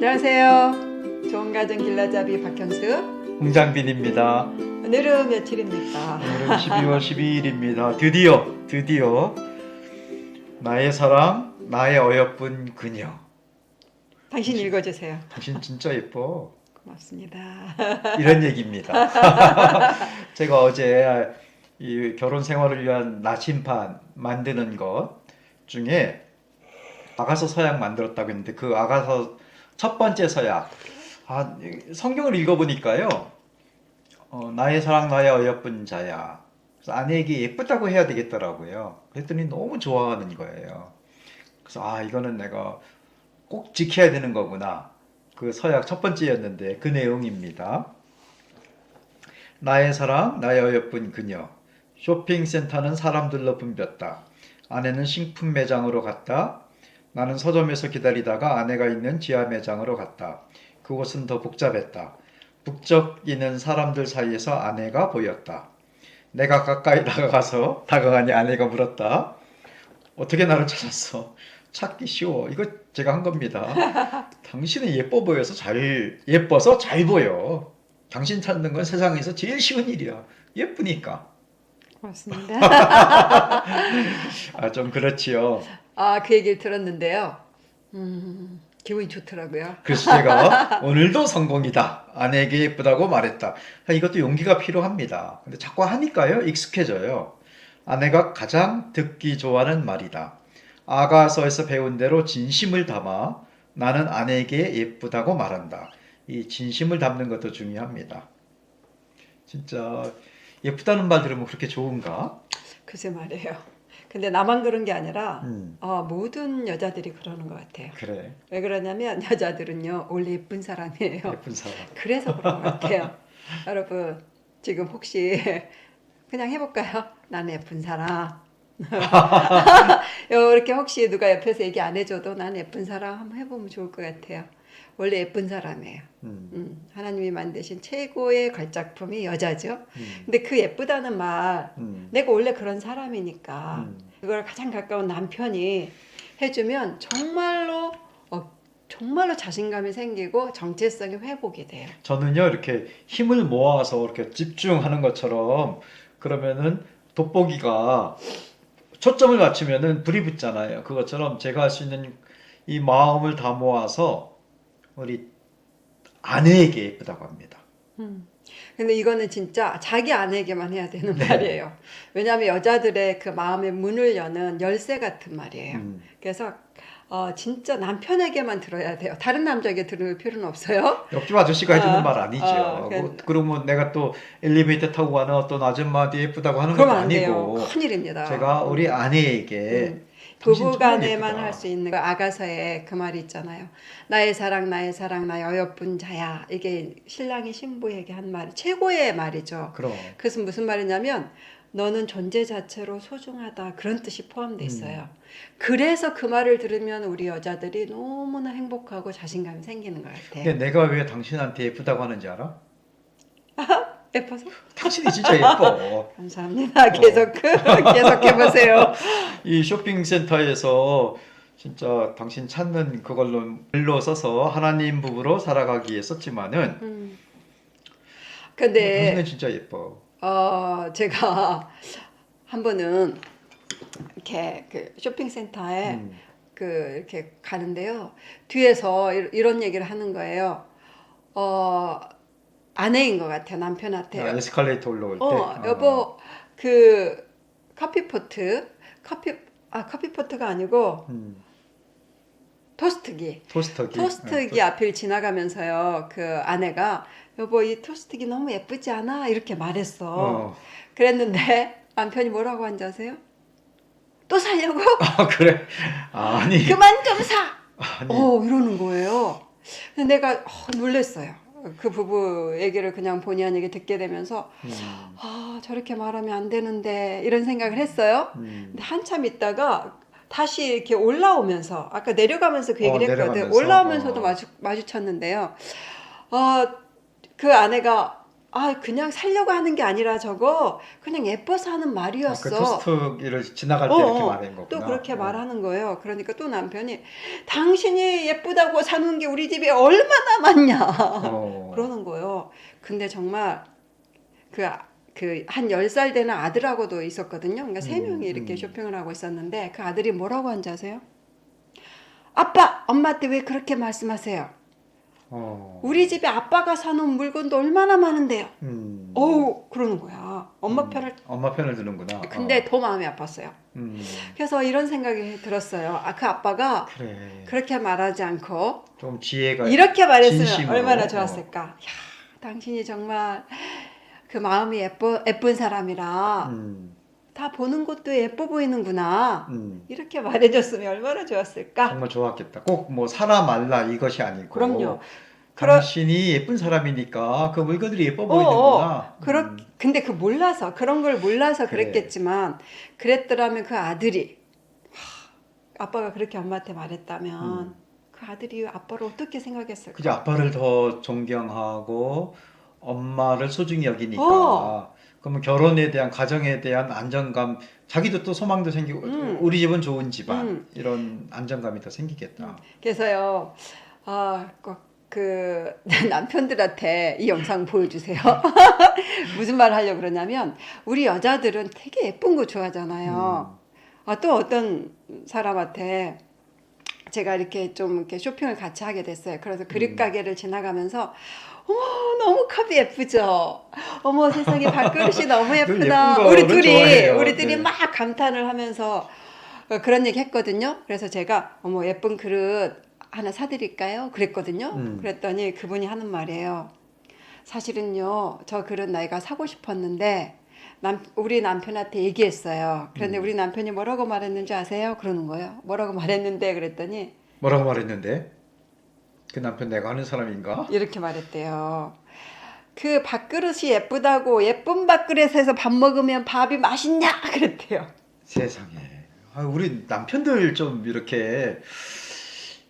안녕하세요. 좋은 가정 길라잡이 박현수. 홍장빈입니다. 오늘은 며칠입니까? 오늘은 12월 12일입니다. 드디어 드디어 나의 사랑 나의 어여쁜 그녀. 당신 읽어주세요. 당신 진짜 예뻐. 고맙습니다. 이런 얘기입니다. 제가 어제 이 결혼 생활을 위한 나침반 만드는 것 중에 아가서 서약 만들었다고 했는데 그 아가서 첫 번째 서약 아, 성경을 읽어보니까요. 어, 나의 사랑 나의 어여쁜 자야. 그래서 아내에게 예쁘다고 해야 되겠더라고요. 그랬더니 너무 좋아하는 거예요. 그래서 아 이거는 내가 꼭 지켜야 되는 거구나. 그 서약 첫 번째였는데 그 내용입니다. 나의 사랑 나의 어여쁜 그녀. 쇼핑센터는 사람들로 붐볐다. 아내는 식품 매장으로 갔다 나는 서점에서 기다리다가 아내가 있는 지하 매장으로 갔다. 그곳은 더 복잡했다. 북적이는 사람들 사이에서 아내가 보였다. 내가 가까이 다가가서 다가가니 아내가 물었다. 어떻게 나를 찾았어? 찾기 쉬워. 이거 제가 한 겁니다. 당신은 예뻐 보여서 잘 예뻐서 잘 보여. 당신 찾는 건 세상에서 제일 쉬운 일이야. 예쁘니까. 고맙습니다. 아 좀 그렇지요. 아, 그 얘기를 들었는데요. 음, 기분이 좋더라고요. 그래서 제가 오늘도 성공이다. 아내에게 예쁘다고 말했다. 아, 이것도 용기가 필요합니다. 근데 자꾸 하니까요, 익숙해져요. 아내가 가장 듣기 좋아하는 말이다. 아가서에서 배운 대로 진심을 담아 나는 아내에게 예쁘다고 말한다. 이 진심을 담는 것도 중요합니다. 진짜 예쁘다는 말 들으면 그렇게 좋은가? 글쎄 말이에요. 근데 나만 그런 게 아니라 음, 어, 모든 여자들이 그러는 것 같아요. 그래. 왜 그러냐면 여자들은요 원래 예쁜 사람이에요. 예쁜 사람. 그래서 그런 것 같아요. 여러분 지금 혹시 그냥 해볼까요? 나는 예쁜 사람. 이렇게 혹시 누가 옆에서 얘기 안 해줘도 나는 예쁜 사람 한번 해보면 좋을 것 같아요. 원래 예쁜 사람이에요. 음, 음, 하나님이 만드신 최고의 걸작품이 여자죠. 음, 근데 그 예쁘다는 말, 음, 내가 원래 그런 사람이니까 음. 그걸 가장 가까운 남편이 해주면 정말로 어, 정말로 자신감이 생기고 정체성이 회복이 돼요. 저는요 이렇게 힘을 모아서 이렇게 집중하는 것처럼 그러면은 돋보기가 초점을 맞추면은 불이 붙잖아요. 그것처럼 제가 할 수 있는 이 마음을 다 모아서 우리 아내에게 예쁘다고 합니다. 음. 근데 이거는 진짜 자기 아내에게만 해야 되는 네. 말이에요. 왜냐하면 여자들의 그 마음의 문을 여는 열쇠 같은 말이에요. 음, 그래서 어, 진짜 남편에게만 들어야 돼요. 다른 남자에게 들을 필요는 없어요. 옆집 아저씨가 해주는 어, 말 아니죠. 어, 뭐, 그러면 내가 또 엘리베이터 타고 가는 어떤 아줌마한테 예쁘다고 하는 건. 아니고 큰일입니다. 제가 우리 아내에게 음. 부부간에만 정말 할수 있는 그 아가서에 그 말이 있잖아요. 나의 사랑, 나의 사랑, 나의 어여쁜 자야. 이게 신랑이 신부에게 한 말, 최고의 말이죠. 그럼 그래서 무슨 말이냐면 너는 존재 자체로 소중하다 그런 뜻이 포함돼 있어요. 그래서 그 말을 들으면 우리 여자들이 너무나 행복하고 자신감이 생기는 것 같아요. 근데 내가 왜 당신한테 예쁘다고 하는지 알아? 예뻐서? 당신이 진짜 예뻐. 감사합니다. 계속 계속 해보세요. 이 쇼핑센터에서 진짜 당신 찾는 그걸로 글로 써서 하나님 부부로 살아가기 위해 썼지만은 음. 근데 당신은 진짜 예뻐. 어 제가 한 번은 이렇게 그 쇼핑센터에 음, 그 이렇게 가는데요. 뒤에서 이- 이런 얘기를 하는 거예요. 어 아내인 것 같아요. 남편한테. 아, 에스컬레이터 올라올 때. 어 어. 여보 그 커피포트 커피 아 커피포트가 아니고 음, 토스트기 토스터기. 토스트기 앞을 지나가면서요. 그 아내가 여보 이 토스트기 너무 예쁘지 않아? 이렇게 말했어. 어. 그랬는데 남편이 뭐라고 한지 아세요? 또 살려고? 아 그래. 아 니. 그만 좀 사! 아니. 어 이러는 거예요. 근데 내가 어, 놀랬어요. 그 부부 얘기를 그냥 본의 아니게 듣게 되면서 음, 아 저렇게 말하면 안 되는데 이런 생각을 했어요. 음. 근데 한참 있다가 다시 이렇게 올라오면서 아까 내려가면서 그 어, 얘기를 했거든. 내려가면서. 올라오면서도 어. 마주 마주쳤는데요. 어, 그 아내가 아 그냥 살려고 하는 게 아니라 저거 그냥 예뻐서 하는 아, 그 말이었어. 토스트를 지나갈 때 어, 이렇게 어. 말한 거구나. 또 그렇게 어. 말하는 거예요. 그러니까 또 남편이 당신이 예쁘다고 사는 게 우리 집에 얼마나 많냐. 어. 그러는 거예요. 근데 정말 그, 그, 한 10살 되는 아들하고도 있었거든요. 그러니까 세 음, 명이 이렇게 음. 쇼핑을 하고 있었는데 그 아들이 뭐라고 한지 아세요? 아빠, 엄마한테 왜 그렇게 말씀하세요? 어. 우리 집에 아빠가 사놓은 물건도 얼마나 많은데요. 음. 어우, 그러는 거야. 엄마 음. 편을. 엄마 편을 드는구나. 근데 어. 더 마음이 아팠어요. 음. 그래서 이런 생각이 들었어요. 아, 그 아빠가 그래. 그렇게 말하지 않고 좀 지혜가 이렇게 말했으면 진심으로. 얼마나 좋았을까. 야, 당신이 정말 그 마음이 예뻐, 예쁜 사람이라 음. 다 보는 것도 예뻐 보이는구나. 음. 이렇게 말해줬으면 얼마나 좋았을까. 정말 좋았겠다. 꼭 뭐 사라 말라 이것이 아니고. 그럼요. 그러- 당신이 예쁜 사람이니까 그 물건들이 예뻐 어, 보이는구나. 그렇, 음. 근데 그 몰라서 그런 걸 몰라서 그래. 그랬겠지만 그랬더라면 그 아들이 하, 아빠가 그렇게 엄마한테 말했다면 음. 그 아들이 아빠를 어떻게 생각했을까? 그죠 아빠를 더 존경하고 엄마를 소중히 여기니까 어. 그러면 결혼에 대한 가정에 대한 안정감 자기도 또 소망도 생기고 음. 우리 집은 좋은 집안 음. 이런 안정감이 더 생기겠다. 그래서요, 아, 꼭그 남편들한테 이 영상 보여주세요. 무슨 말 하려고 그러냐면 우리 여자들은 되게 예쁜 거 좋아하잖아요. 아, 또 어떤 사람한테 제가 이렇게 좀 이렇게 쇼핑을 같이 하게 됐어요. 그래서 그릇 음. 가게를 지나가면서 어머 너무 컵이 예쁘죠. 어머 세상에 밥그릇이 너무 예쁘다. 우리 둘이 좋아해요. 우리들이 네. 막 감탄을 하면서 어, 그런 얘기 했거든요. 그래서 제가 어머 예쁜 그릇 하나 사드릴까요? 그랬거든요. 음. 그랬더니 그분이 하는 말이에요. 사실은요 저 그릇 내가 사고 싶었는데 남, 우리 남편한테 얘기했어요. 그런데 음. 우리 남편이 뭐라고 말했는지 아세요? 그러는 거예요. 뭐라고 말했는데 그랬더니 뭐라고 말했는데? 그 남편 내가 하는 사람인가? 이렇게 말했대요. 그 밥그릇이 예쁘다고 예쁜 밥그릇에서 밥 먹으면 밥이 맛있냐? 그랬대요. 세상에. 아, 우리 남편들 좀 이렇게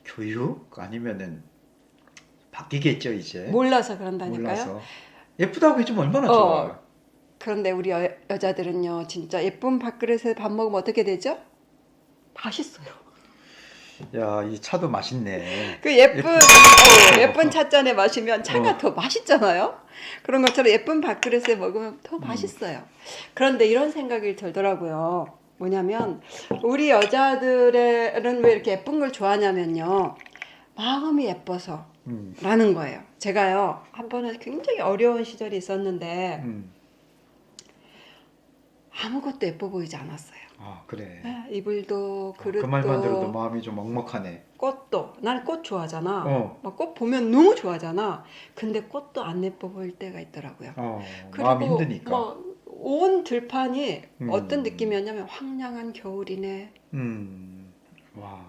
교육 아니면은 바뀌겠죠 이제. 몰라서 그런다니까요. 몰라서. 예쁘다고 해주면 얼마나 어. 좋아. 그런데 우리 여, 여자들은요, 진짜 예쁜 밥그릇에 밥 먹으면 어떻게 되죠? 맛있어요. 야, 이 차도 맛있네. 그 예쁜 예쁜- 어, 예쁜 찻잔에 마시면 차가 어. 더 맛있잖아요. 그런 것처럼 예쁜 밥그릇에 먹으면 더 음. 맛있어요. 그런데 이런 생각이 들더라고요. 뭐냐면 우리 여자들은 왜 이렇게 예쁜 걸 좋아하냐면요. 마음이 예뻐서 음, 라는 거예요. 제가요. 한 번은 굉장히 어려운 시절이 있었는데 음. 아무것도 예뻐 보이지 않았어요. 아, 그래. 아, 이불도 그 그릇도 말만 들어도 마음이 좀 먹먹하네. 꽃도 난꽃 좋아하잖아. 어, 막 꽃 보면 너무 좋아하잖아. 근데 꽃도 안 예뻐 보일 때가 있더라고요. 어, 마음이 힘드니까. 뭐온 들판이 음. 어떤 느낌이었냐면 황량한 겨울이네. 음, 와,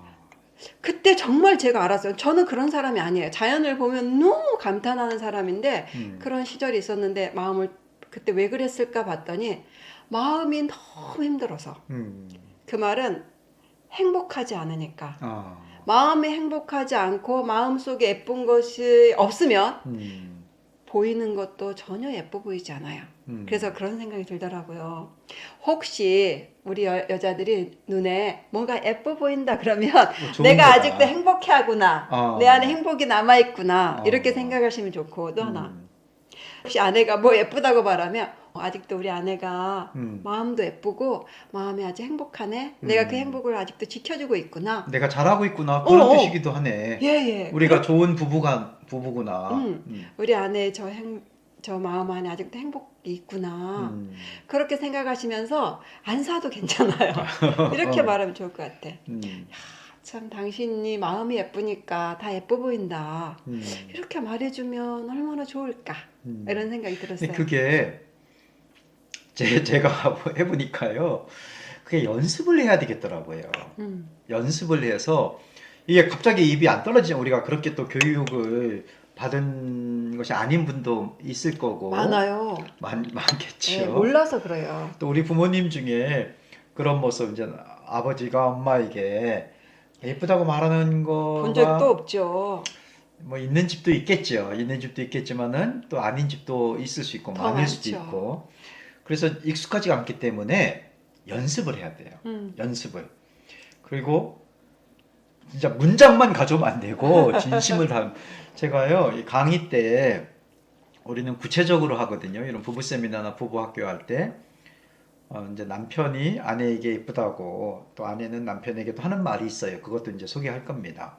그때 정말 제가 알았어요. 저는 그런 사람이 아니에요. 자연을 보면 너무 감탄하는 사람인데 음, 그런 시절이 있었는데 마음을 그때 왜 그랬을까 봤더니 마음이 너무 힘들어서 음, 그 말은 행복하지 않으니까 아, 마음이 행복하지 않고 마음 속에 예쁜 것이 없으면 음, 보이는 것도 전혀 예뻐 보이지 않아요. 음. 그래서 그런 생각이 들더라고요. 혹시 우리 여, 여자들이 눈에 뭔가 예뻐 보인다 그러면 뭐 좋은 내가 거다. 아직도 행복해 하구나. 어. 내 안에 행복이 남아 있구나. 어. 이렇게 생각하시면 좋고 또 하나. 음, 혹시 아내가 뭐 예쁘다고 말하면 어, 아직도 우리 아내가 음. 마음도 예쁘고 마음이 아주 행복하네. 내가 그 음. 행복을 아직도 지켜주고 있구나. 내가 잘하고 있구나 그런 어, 어. 뜻이기도 하네. 예예. 우리가 좋은 부부가 부부구나. 음. 음. 우리 아내의 저, 행, 저 마음 안에 아직도 행복이 있구나. 음. 그렇게 생각하시면서 안 사도 괜찮아요. 이렇게 어. 말하면 좋을 것 같아. 음. 참 당신이 마음이 예쁘니까 다 예뻐 보인다. 음. 이렇게 말해주면 얼마나 좋을까. 음. 이런 생각이 들었어요. 그게 제, 제가 해보니까요. 그게 연습을 해야 되겠더라고요. 음. 연습을 해서 이게 갑자기 입이 안 떨어지면 우리가 그렇게 또 교육을 받은 것이 아닌 분도 있을 거고 많아요. 많, 많겠죠. 네, 몰라서 그래요. 또 우리 부모님 중에 그런 모습 이제 아버지가 엄마에게 예쁘다고 말하는 거가 본 적도 없죠. 뭐 있는 집도 있겠죠. 있는 집도 있겠지만은 또 아닌 집도 있을 수 있고 더 많을 수도 많죠. 있고. 그래서 익숙하지가 않기 때문에 연습을 해야 돼요. 음. 연습을. 그리고 진짜 문장만 가져오면 안 되고 진심을 다 제가요 이 강의 때 우리는 구체적으로 하거든요. 이런 부부 세미나나 부부 학교 할 때 어, 이제 남편이 아내에게 예쁘다고 또 아내는 남편에게도 하는 말이 있어요. 그것도 이제 소개할 겁니다.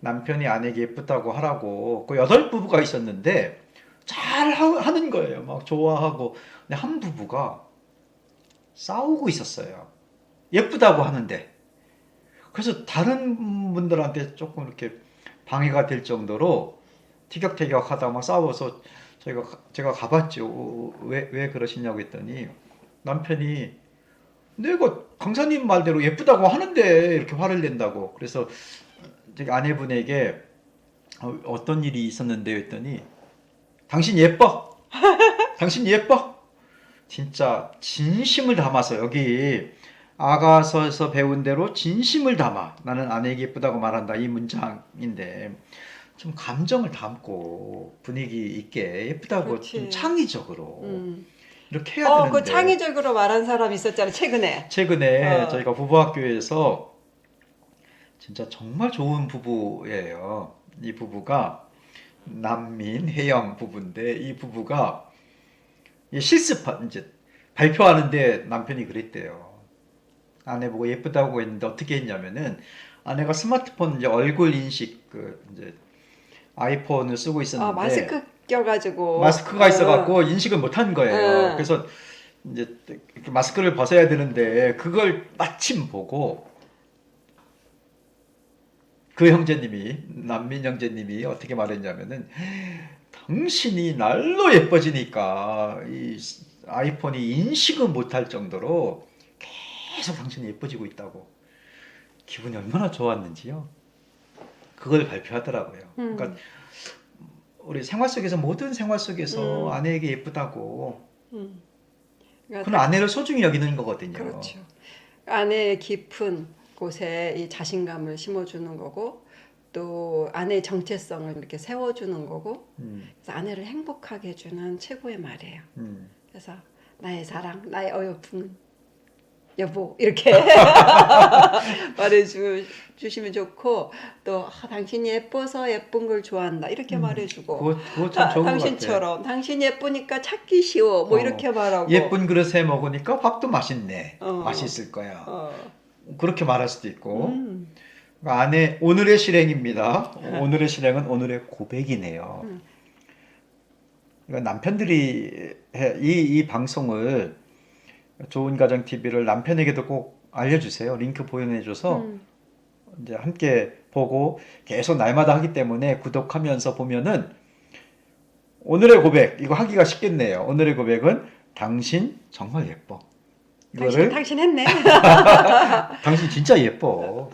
남편이 아내에게 예쁘다고 하라고 그 여덟 부부가 있었는데 잘 하- 하는 거예요. 막 좋아하고 근데 한 부부가 싸우고 있었어요. 예쁘다고 하는데 그래서 다른 분들한테 조금 이렇게 방해가 될 정도로 티격태격하다 막 싸워서 저희가 가- 제가 가봤죠. 왜 왜 그러시냐고 했더니 남편이 내가 강사님 말대로 예쁘다고 하는데 이렇게 화를 낸다고. 그래서 아내분에게 어, 어떤 일이 있었는데? 했더니 당신 예뻐. 당신 예뻐. 진짜 진심을 담아서 여기 아가서에서 배운 대로 진심을 담아 나는 아내에게 예쁘다고 말한다. 이 문장인데 좀 감정을 담고 분위기 있게 예쁘다고 그렇지. 좀 창의적으로 음. 이렇게 해야 어, 되는데 그 창의적으로 말한 사람 있었잖아 최근에. 최근에 어. 저희가 부부학교에서 진짜 정말 좋은 부부예요. 이 부부가 난민 해영 부부인데 이 부부가 이 실습 이제 발표하는데 남편이 그랬대요. 아내 보고 예쁘다고 했는데 어떻게 했냐면은 아내가 스마트폰 이제 얼굴 인식 그 이제 아이폰을 쓰고 있었는데 아 마스크 껴가지고. 마스크가 어. 있어갖고 인식을 못한 거예요. 응. 그래서 이제 이렇게 마스크를 벗어야 되는데 그걸 마침 보고 그 형제님이 난민 형제님이 어떻게 말했냐면은 당신이 날로 예뻐지니까 이 아이폰이 인식은 못할 정도로 계속 당신이 예뻐지고 있다고 기분이 얼마나 좋았는지요. 그걸 발표하더라고요. 음. 그러니까 우리 생활 속에서 모든 생활 속에서 음. 아내에게 예쁘다고 음. 그러니까 아내를 소중히 여기는 거거든요. 그렇죠. 안에 깊은 곳에 이 자신감을 심어주는 거고 또 아내의 정체성을 이렇게 세워주는 거고 음, 그래서 아내를 행복하게 해주는 최고의 말이에요. 음. 그래서 나의 사랑, 나의 어여쁜 여보 이렇게 말해주시면 좋고 또 아, 당신이 예뻐서 예쁜 걸 좋아한다 이렇게 음, 말해주고 그거, 그거 참 아, 좋은 것 같아요. 당신처럼 당신 예쁘니까 찾기 쉬워 뭐 어, 이렇게 말하고 예쁜 그릇에 먹으니까 밥도 맛있네. 어. 맛있을 거야. 어, 그렇게 말할 수도 있고. 음, 아내 오늘의 실행입니다. 오늘의 실행은 오늘의 고백이네요. 음. 그러니까 남편들이 해- 이, 이 방송을 좋은 가정 TV를 남편에게도 꼭 알려주세요. 링크 보내줘서 음. 이제 함께 보고 계속 날마다 하기 때문에 구독하면서 보면은 오늘의 고백 이거 하기가 쉽겠네요. 오늘의 고백은 당신 정말 예뻐. 당신 이거를 당신 했네. 당신 진짜 예뻐.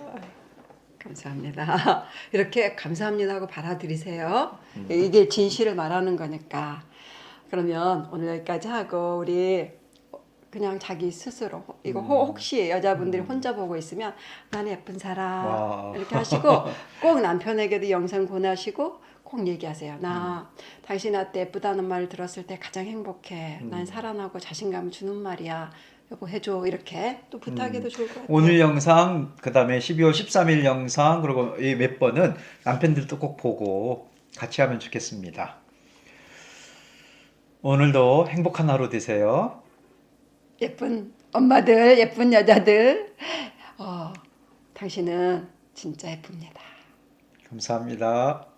감사합니다. 이렇게 감사합니다 하고 받아들이세요. 음. 이게 진실을 말하는 거니까. 그러면 오늘 여기까지 하고 우리 그냥 자기 스스로 이거 음. 혹- 혹시 여자분들이 음. 혼자 보고 있으면 나는 예쁜 사람 와. 이렇게 하시고 꼭 남편에게도 영상 보내시고 꼭 얘기하세요. 나 당신한테 예쁘다는 말 들었을 때 가장 행복해. 난 음. 사랑하고 자신감 주는 말이야. 여보 해줘 이렇게 또 부탁해도 좋을 것 같아요. 오늘 영상 그다음에 12월 13일 영상 그리고 이 몇 번은 남편들도 꼭 보고 같이 하면 좋겠습니다. 오늘도 행복한 하루 되세요. 예쁜 엄마들, 예쁜 여자들, 어, 당신은 진짜 예쁩니다. 감사합니다.